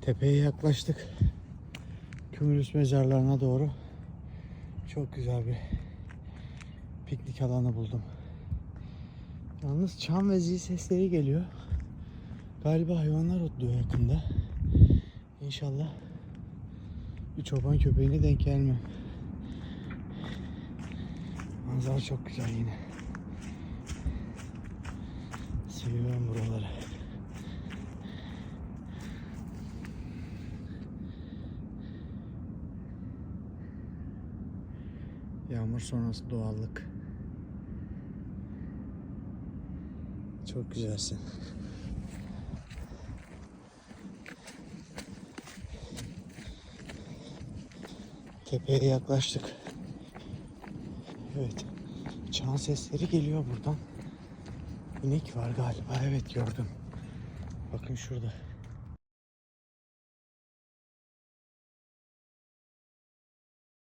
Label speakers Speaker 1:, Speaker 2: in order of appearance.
Speaker 1: Tepeye yaklaştık. Kümülüs mezarlarına doğru. Çok güzel bir piknik alanı buldum. Yalnız çam ve zil sesleri geliyor. Galiba hayvanlar otluyor yakında. İnşallah bir çoban köpeğine denk gelmem. Manzara çok güzel yine. Seviyorum Yağmur sonrası doğallık. Çok güzelsin. Tepeye yaklaştık. Evet. Çan sesleri geliyor buradan. İnek var galiba. Evet gördüm. Bakın şurada.